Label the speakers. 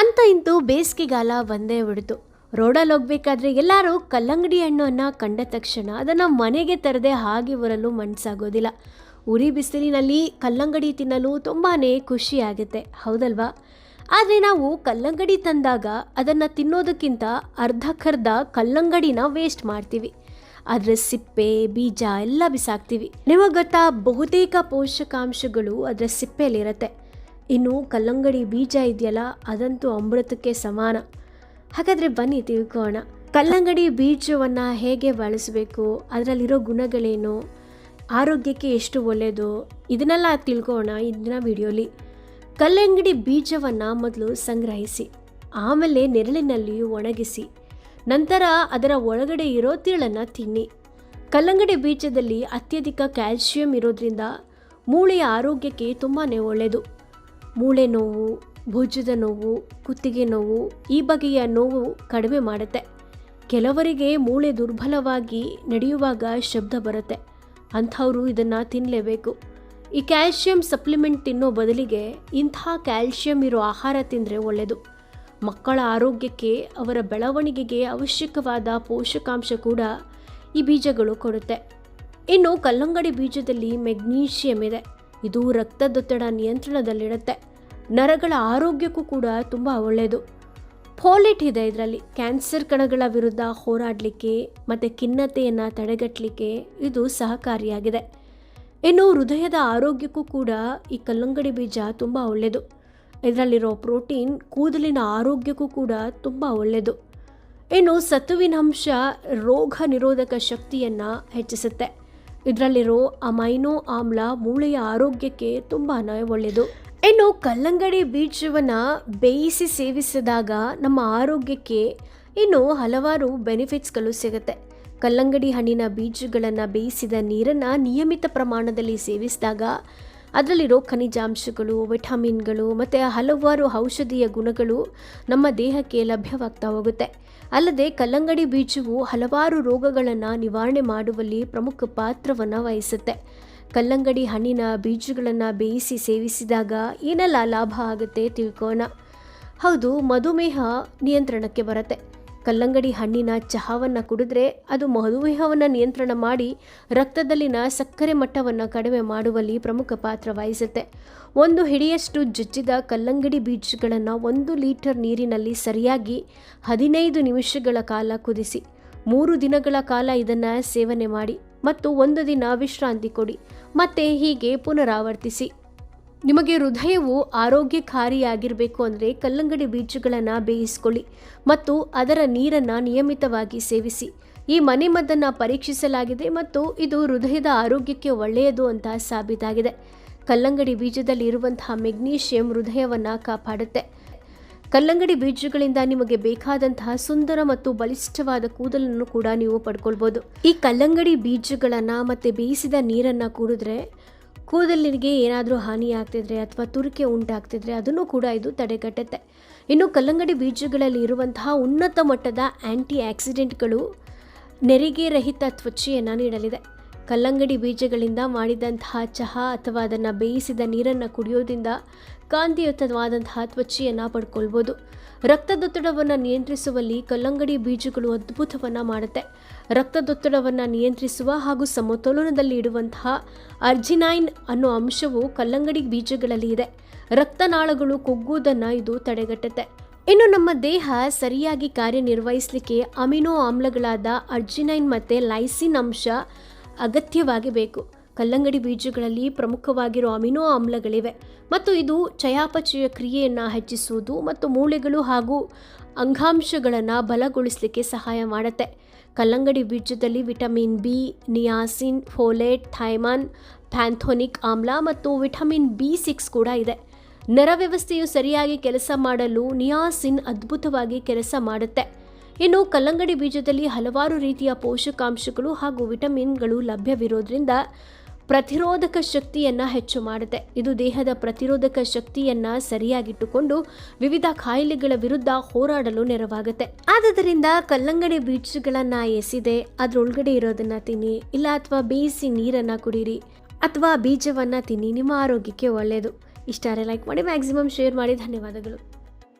Speaker 1: ಅಂತ ಇಂತೂ ಬೇಸಿಗೆಗಾಲ ಬಂದೇ ಬಿಡ್ತು. ರೋಡಲ್ಲಿ ಹೋಗ್ಬೇಕಾದ್ರೆ ಎಲ್ಲರೂ ಕಲ್ಲಂಗಡಿ ಹಣ್ಣನ್ನು ಕಂಡ ತಕ್ಷಣ ಅದನ್ನು ಮನೆಗೆ ತರದೆ ಹಾಗೆ ಬರಲು ಮನಸ್ಸಾಗೋದಿಲ್ಲ ಉರಿ ಬಿಸಿಲಿನಲ್ಲಿ ಕಲ್ಲಂಗಡಿ ತಿನ್ನಲು ತುಂಬಾ ಖುಷಿಯಾಗುತ್ತೆ, ಹೌದಲ್ವಾ? ಆದರೆ ನಾವು ಕಲ್ಲಂಗಡಿ ತಂದಾಗ ಅದನ್ನು ತಿನ್ನೋದಕ್ಕಿಂತ ಅರ್ಧಕ್ಕರ್ಧ ಕಲ್ಲಂಗಡಿನ ವೇಸ್ಟ್ ಮಾಡ್ತೀವಿ. ಅದರ ಸಿಪ್ಪೆ, ಬೀಜ ಎಲ್ಲ ಬಿಸಾಕ್ತೀವಿ. ನಿಮಗೆ ಗೊತ್ತಾ? ಬಹುತೇಕ ಪೋಷಕಾಂಶಗಳು ಅದರ ಸಿಪ್ಪೆಯಲ್ಲಿರುತ್ತೆ. ಇನ್ನು ಕಲ್ಲಂಗಡಿ ಬೀಜ ಇದೆಯಲ್ಲ, ಅದಂತೂ ಅಮೃತಕ್ಕೆ ಸಮಾನ. ಹಾಗಾದರೆ ಬನ್ನಿ ತಿಳ್ಕೋಣ ಕಲ್ಲಂಗಡಿ ಬೀಜವನ್ನು ಹೇಗೆ ಬಳಸಬೇಕು, ಅದರಲ್ಲಿರೋ ಗುಣಗಳೇನು, ಆರೋಗ್ಯಕ್ಕೆ ಎಷ್ಟು ಒಳ್ಳೆಯದು ಇದನ್ನೆಲ್ಲ ತಿಳ್ಕೋಣ ಇಂದಿನ ವಿಡಿಯೋಲಿ. ಕಲ್ಲಂಗಡಿ ಬೀಜವನ್ನು ಮೊದಲು ಸಂಗ್ರಹಿಸಿ, ಆಮೇಲೆ ನೆರಳಿನಲ್ಲಿ ಒಣಗಿಸಿ, ನಂತರ ಅದರ ಒಳಗಡೆ ಇರೋ ತಿಳನ್ನು ತಿನ್ನಿ. ಕಲ್ಲಂಗಡಿ ಬೀಜದಲ್ಲಿ ಅತ್ಯಧಿಕ ಕ್ಯಾಲ್ಸಿಯಂ ಇರೋದ್ರಿಂದ ಮೂಳೆಯ ಆರೋಗ್ಯಕ್ಕೆ ತುಂಬಾ ಒಳ್ಳೆಯದು ಮೂಳೆ ನೋವು, ಭುಜದ ನೋವು, ಕುತ್ತಿಗೆ ನೋವು ಈ ಬಗೆಯ ನೋವು ಕಡಿಮೆ ಮಾಡುತ್ತೆ. ಕೆಲವರಿಗೆ ಮೂಳೆ ದುರ್ಬಲವಾಗಿ ನಡೆಯುವಾಗ ಶಬ್ದ ಬರುತ್ತೆ. ಅಂಥವರು ಇದನ್ನು ತಿನ್ನಲೇಬೇಕು ಈ ಕ್ಯಾಲ್ಶಿಯಂ ಸಪ್ಲಿಮೆಂಟ್ ತಿನ್ನೋ ಬದಲಿಗೆ ಇಂಥ ಕ್ಯಾಲ್ಶಿಯಂ ಇರೋ ಆಹಾರ ತಿಂದರೆ ಒಳ್ಳೆಯದು ಮಕ್ಕಳ ಆರೋಗ್ಯಕ್ಕೆ, ಅವರ ಬೆಳವಣಿಗೆಗೆ ಅವಶ್ಯಕವಾದ ಪೋಷಕಾಂಶ ಕೂಡ ಈ ಬೀಜಗಳು ಕೊಡುತ್ತೆ. ಇನ್ನು ಕಲ್ಲಂಗಡಿ ಬೀಜದಲ್ಲಿ ಮೆಗ್ನೀಷಿಯಂ ಇದೆ. ಇದು ರಕ್ತದೊತ್ತಡ ನಿಯಂತ್ರಣದಲ್ಲಿಡುತ್ತೆ ನರಗಳ ಆರೋಗ್ಯಕ್ಕೂ ಕೂಡ ತುಂಬ ಒಳ್ಳೆಯದು ಫೋಲೇಟ್ ಇದೆ ಇದರಲ್ಲಿ. ಕ್ಯಾನ್ಸರ್ ಕಣಗಳ ವಿರುದ್ಧ ಹೋರಾಡಲಿಕ್ಕೆ ಮತ್ತು ಖಿನ್ನತೆಯನ್ನು ತಡೆಗಟ್ಟಲಿಕ್ಕೆ ಇದು ಸಹಕಾರಿಯಾಗಿದೆ. ಇನ್ನು ಹೃದಯದ ಆರೋಗ್ಯಕ್ಕೂ ಕೂಡ ಈ ಕಲ್ಲಂಗಡಿ ಬೀಜ ತುಂಬ ಒಳ್ಳೆಯದು ಇದರಲ್ಲಿರೋ ಪ್ರೋಟೀನ್ ಕೂದಲಿನ ಆರೋಗ್ಯಕ್ಕೂ ಕೂಡ ತುಂಬ ಒಳ್ಳೆಯದು ಇನ್ನು ಸತುವಿನಂಶ ರೋಗ ನಿರೋಧಕ ಶಕ್ತಿಯನ್ನು ಹೆಚ್ಚಿಸುತ್ತೆ. ಇದರಲ್ಲಿರೋ ಅಮೈನೋ ಆಮ್ಲ ಮೂಳೆಯ ಆರೋಗ್ಯಕ್ಕೆ ತುಂಬಾ ಒಳ್ಳೆಯದು ಇನ್ನು ಕಲ್ಲಂಗಡಿ ಬೀಜವನ್ನು ಬೇಯಿಸಿ ಸೇವಿಸಿದಾಗ ನಮ್ಮ ಆರೋಗ್ಯಕ್ಕೆ ಇನ್ನು ಹಲವಾರು ಬೆನಿಫಿಟ್ಸ್ಗಳು ಸಿಗುತ್ತೆ. ಕಲ್ಲಂಗಡಿ ಹಣ್ಣಿನ ಬೀಜಗಳನ್ನು ಬೇಯಿಸಿದ ನೀರನ್ನು ನಿಯಮಿತ ಪ್ರಮಾಣದಲ್ಲಿ ಸೇವಿಸಿದಾಗ ಅದರಲ್ಲಿರೋ ಖನಿಜಾಂಶಗಳು, ವಿಟಮಿನ್ಗಳು ಮತ್ತು ಹಲವಾರು ಔಷಧೀಯ ಗುಣಗಳು ನಮ್ಮ ದೇಹಕ್ಕೆ ಲಭ್ಯವಾಗ್ತಾ ಹೋಗುತ್ತೆ. ಅಲ್ಲದೆ ಕಲ್ಲಂಗಡಿ ಬೀಜವು ಹಲವಾರು ರೋಗಗಳನ್ನು ನಿವಾರಣೆ ಮಾಡುವಲ್ಲಿ ಪ್ರಮುಖ ಪಾತ್ರವನ್ನು ವಹಿಸುತ್ತೆ. ಕಲ್ಲಂಗಡಿ ಹಣ್ಣಿನ ಬೀಜಗಳನ್ನು ಬೇಯಿಸಿ ಸೇವಿಸಿದಾಗ ಏನೆಲ್ಲ ಲಾಭ ಆಗುತ್ತೆ ತಿಳ್ಕೋಣ ಹೌದು, ಮಧುಮೇಹ ನಿಯಂತ್ರಣಕ್ಕೆ ಬರುತ್ತೆ. ಕಲ್ಲಂಗಡಿ ಹಣ್ಣಿನ ಚಹಾವನ್ನು ಕುಡಿದ್ರೆ ಅದು ಮಧುಮೇಹವನ್ನು ನಿಯಂತ್ರಣ ಮಾಡಿ ರಕ್ತದಲ್ಲಿನ ಸಕ್ಕರೆ ಮಟ್ಟವನ್ನು ಕಡಿಮೆ ಮಾಡುವಲ್ಲಿ ಪ್ರಮುಖ ಪಾತ್ರ ವಹಿಸುತ್ತೆ. ಒಂದು ಹಿಡಿಯಷ್ಟು ಜಜ್ಜಿದ ಕಲ್ಲಂಗಡಿ ಬೀಜಗಳನ್ನು ಒಂದು ಲೀಟರ್ ನೀರಿನಲ್ಲಿ ಸರಿಯಾಗಿ ಹದಿನೈದು ನಿಮಿಷಗಳ ಕಾಲ ಕುದಿಸಿ, ಮೂರು ದಿನಗಳ ಕಾಲ ಇದನ್ನು ಸೇವನೆ ಮಾಡಿ ಮತ್ತು ಒಂದು ದಿನ ವಿಶ್ರಾಂತಿ ಕೊಡಿ. ಮತ್ತೆ ಹೀಗೆ ಪುನರಾವರ್ತಿಸಿ. ನಿಮಗೆ ಹೃದಯವು ಆರೋಗ್ಯಕಾರಿಯಾಗಿರಬೇಕು ಅಂದರೆ ಕಲ್ಲಂಗಡಿ ಬೀಜಗಳನ್ನು ಬೇಯಿಸ್ಕೊಳ್ಳಿ ಮತ್ತು ಅದರ ನೀರನ್ನು ನಿಯಮಿತವಾಗಿ ಸೇವಿಸಿ. ಈ ಮನೆಮದ್ದನ್ನು ಪರೀಕ್ಷಿಸಲಾಗಿದೆ ಮತ್ತು ಇದು ಹೃದಯದ ಆರೋಗ್ಯಕ್ಕೆ ಒಳ್ಳೆಯದು ಅಂತ ಸಾಬೀತಾಗಿದೆ. ಕಲ್ಲಂಗಡಿ ಬೀಜದಲ್ಲಿ ಇರುವಂತಹ ಮೆಗ್ನೀಷಿಯಂ ಹೃದಯವನ್ನು ಕಾಪಾಡುತ್ತೆ. ಕಲ್ಲಂಗಡಿ ಬೀಜಗಳಿಂದ ನಿಮಗೆ ಬೇಕಾದಂತಹ ಸುಂದರ ಮತ್ತು ಬಲಿಷ್ಠವಾದ ಕೂದಲನ್ನು ಕೂಡ ನೀವು ಪಡ್ಕೊಳ್ಬೋದು. ಈ ಕಲ್ಲಂಗಡಿ ಬೀಜಗಳನ್ನು ಮತ್ತು ಬೇಯಿಸಿದ ನೀರನ್ನು ಕುಡಿದ್ರೆ ಕೂದಲಿಗೆ ಏನಾದರೂ ಹಾನಿ ಆಗ್ತಿದ್ರೆ ಅಥವಾ ತುರಿಕೆ ಉಂಟಾಗ್ತಿದ್ರೆ ಅದನ್ನು ಕೂಡ ಇದು ತಡೆಗಟ್ಟುತ್ತೆ. ಇನ್ನು ಕಲ್ಲಂಗಡಿ ಬೀಜಗಳಲ್ಲಿ ಇರುವಂತಹ ಉನ್ನತ ಮಟ್ಟದ ಆ್ಯಂಟಿ ಆಕ್ಸಿಡೆಂಟ್ಗಳು ನೆರಿಗೆ ರಹಿತ ತ್ವಚೆಯನ್ನು ನೀಡಲಿದೆ. ಕಲ್ಲಂಗಡಿ ಬೀಜಗಳಿಂದ ಮಾಡಿದಂತಹ ಚಹಾ ಅಥವಾ ಅದನ್ನು ಬೇಯಿಸಿದ ನೀರನ್ನು ಕುಡಿಯೋದ್ರಿಂದ ಕಾಂತಿಯುತವಾದಂತಹ ತ್ವಚೆಯನ್ನು ಪಡ್ಕೊಳ್ಬೋದು. ರಕ್ತದೊತ್ತಡವನ್ನು ನಿಯಂತ್ರಿಸುವಲ್ಲಿ ಕಲ್ಲಂಗಡಿ ಬೀಜಗಳು ಅದ್ಭುತವನ್ನು ಮಾಡುತ್ತೆ. ರಕ್ತದೊತ್ತಡವನ್ನು ನಿಯಂತ್ರಿಸುವ ಹಾಗೂ ಸಮತೋಲನದಲ್ಲಿ ಇಡುವಂತಹ ಅರ್ಜಿನೈನ್ ಅನ್ನೋ ಅಂಶವು ಕಲ್ಲಂಗಡಿ ಬೀಜಗಳಲ್ಲಿ ಇದೆ. ರಕ್ತನಾಳಗಳು ಕುಗ್ಗುವುದನ್ನು ಇದು ತಡೆಗಟ್ಟುತ್ತೆ. ಇನ್ನು ನಮ್ಮ ದೇಹ ಸರಿಯಾಗಿ ಕಾರ್ಯನಿರ್ವಹಿಸಲಿಕ್ಕೆ ಅಮಿನೋ ಆಮ್ಲಗಳಾದ ಅರ್ಜಿನೈನ್ ಮತ್ತು ಲೈಸಿನ್ ಅಂಶ ಅಗತ್ಯವಾಗಿ ಬೇಕು ಕಲ್ಲಂಗಡಿ ಬೀಜಗಳಲ್ಲಿ ಪ್ರಮುಖವಾಗಿರೋ ಅಮಿನೋ ಆಮ್ಲಗಳಿವೆ ಮತ್ತು ಇದು ಚಯಾಪಚಯ ಕ್ರಿಯೆಯನ್ನು ಹೆಚ್ಚಿಸುವುದು ಮತ್ತು ಮೂಳೆಗಳು ಹಾಗೂ ಅಂಗಾಂಶಗಳನ್ನು ಬಲಗೊಳಿಸಲಿಕ್ಕೆ ಸಹಾಯ ಮಾಡುತ್ತೆ. ಕಲ್ಲಂಗಡಿ ಬೀಜದಲ್ಲಿ vitamin B, niacin, folate, thiamine, pantothenic ಆಮ್ಲ ಮತ್ತು ವಿಟಮಿನ್ ಬಿ ಸಿಕ್ಸ್ ಕೂಡ ಇದೆ. ನರ ವ್ಯವಸ್ಥೆಯು ಸರಿಯಾಗಿ ಕೆಲಸ ಮಾಡಲು ನಿಯಾಸಿನ್ ಅದ್ಭುತವಾಗಿ ಕೆಲಸ ಮಾಡುತ್ತೆ. ಇನ್ನು ಕಲ್ಲಂಗಡಿ ಬೀಜದಲ್ಲಿ ಹಲವಾರು ರೀತಿಯ ಪೋಷಕಾಂಶಗಳು ಹಾಗೂ ವಿಟಮಿನ್ಗಳು ಲಭ್ಯವಿರೋದ್ರಿಂದ ಪ್ರತಿರೋಧಕ ಶಕ್ತಿಯನ್ನು ಹೆಚ್ಚು ಮಾಡುತ್ತೆ. ಇದು ದೇಹದ ಪ್ರತಿರೋಧಕ ಶಕ್ತಿಯನ್ನು ಸರಿಯಾಗಿಟ್ಟುಕೊಂಡು ವಿವಿಧ ಕಾಯಿಲೆಗಳ ವಿರುದ್ಧ ಹೋರಾಡಲು ನೆರವಾಗುತ್ತೆ. ಆದ್ದರಿಂದ ಕಲ್ಲಂಗಡಿ ಬೀಜಗಳನ್ನು ಎಸಿದೆ, ಅದರೊಳಗಡೆ ಇರೋದನ್ನು ತಿನ್ನಿ, ಇಲ್ಲ ಅಥವಾ ಬೇಯಿಸಿ ನೀರನ್ನು ಕುಡೀರಿ ಅಥವಾ ಬೀಜವನ್ನು ತಿನ್ನಿ, ನಿಮ್ಮ ಆರೋಗ್ಯಕ್ಕೆ ಒಳ್ಳೆಯದು ಇಷ್ಟಾರೆ ಲೈಕ್ ಮಾಡಿ ಮ್ಯಾಕ್ಸಿಮಮ್ ಶೇರ್ ಮಾಡಿ, ಧನ್ಯವಾದಗಳು.